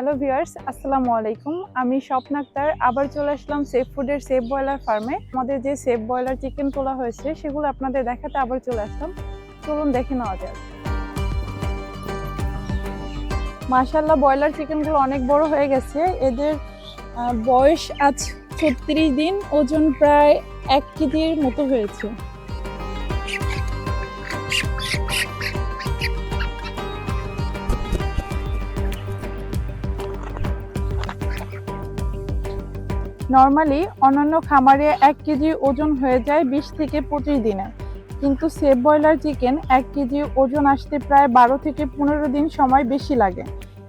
Hello viewers, আসসালামু আলাইকুম। আমি স্বপ্ন আক্তার, আবার চলে আসলাম সেফ ফুডের সেফ বয়লার ফার্মে আমাদের যে সেফ বয়লার চিকেন তোলা হয়েছে, সেগুলো আপনাদের দেখাতে আবার চলে আসলাম। চলুন দেখে নেওয়া যাক। মাশাল্লাহ ব্রয়লার চিকেনগুলো অনেক বড় হয়ে গেছে। এদের বয়স আজ ছত্রিশ দিন, ওজন প্রায় এক কেজির মতো হয়েছে। নর্মালি অন্যান্য খামারে এক কেজি ওজন হয়ে যায় বিশ থেকে পঁচিশ দিনে। কিন্তু সেফ ব্রয়লার চিকেন এক কেজি ওজন আসতে প্রায় বারো থেকে পনেরো দিন সময় বেশি লাগে।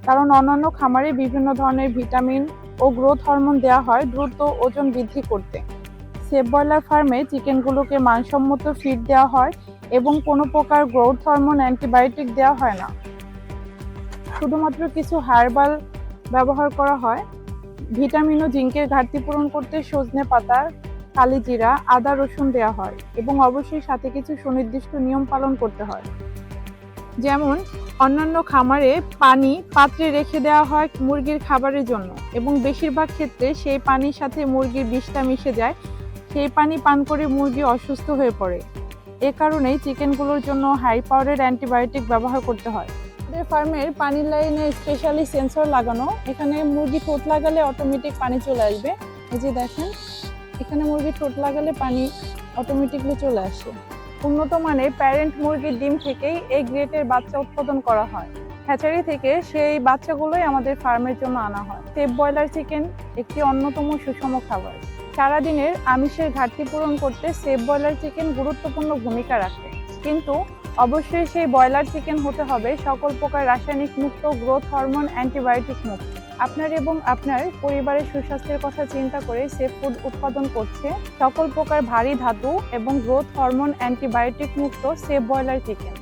কারণ অন্যান্য খামারে বিভিন্ন ধরনের ভিটামিন ও গ্রোথ হরমোন দেওয়া হয় দ্রুত ওজন বৃদ্ধি করতে। সেফ ব্রয়লার ফার্মে চিকেনগুলোকে মানসম্মত ফিড দেওয়া হয় এবং কোনো প্রকার গ্রোথ হরমোন অ্যান্টিবায়োটিক দেওয়া হয় না। শুধুমাত্র কিছু হার্বাল ব্যবহার করা হয়। ভিটামিন ও জিঙ্কের ঘাটতি পূরণ করতে সজনে পাতা কালিজিরা আদা, রসুন দেওয়া হয় এবং অবশ্যই সাথে কিছু সুনির্দিষ্ট নিয়ম পালন করতে হয়। যেমন, অন্যান্য খামারে পানি পাত্রে রেখে দেওয়া হয় মুরগির খাবারের জন্য এবং বেশিরভাগ ক্ষেত্রে সেই পানির সাথে মুরগির বিষটা মিশে যায়। সেই পানি পান করে মুরগি অসুস্থ হয়ে পড়ে। এ কারণেই চিকেনগুলোর জন্য হাই পাওয়ারের অ্যান্টিবায়োটিক ব্যবহার করতে হয়। আমাদের ফার্মের পানির লাইনে স্পেশালি সেন্সর লাগানো। এখানে মুরগি ঠোঁট লাগালে অটোমেটিক পানি চলে আসবে। এই যে দেখেন, এখানে মুরগি ঠোঁট লাগালে পানি অটোমেটিকলি চলে আসে। উন্নত মানের প্যারেন্ট মুরগির ডিম থেকেই এই গ্রেটের বাচ্চা উৎপাদন করা হয়। হ্যাচারি থেকে সেই বাচ্চাগুলোই আমাদের ফার্মের জন্য আনা হয়। সেফ ব্রয়লার চিকেন একটি অন্যতম সুষম খাবার। সারাদিনের আমিষের ঘাটতি পূরণ করতে সেফ ব্রয়লার চিকেন গুরুত্বপূর্ণ ভূমিকা রাখে। কিন্তু অবশ্যই সেই ব্রয়লার চিকেন হতে হবে। সকল প্রকার রাসায়নিক মুক্ত গ্রোথ হরমোন অ্যান্টিবায়োটিক মুক্ত। আপনার এবং আপনার পরিবারের সুস্বাস্থ্যের কথা চিন্তা করে সেফ ফুড উৎপাদন করছে। সকল প্রকার ভারী ধাতু এবং গ্রোথ হরমোন অ্যান্টিবায়োটিক মুক্ত সেফ ব্রয়লার চিকেন।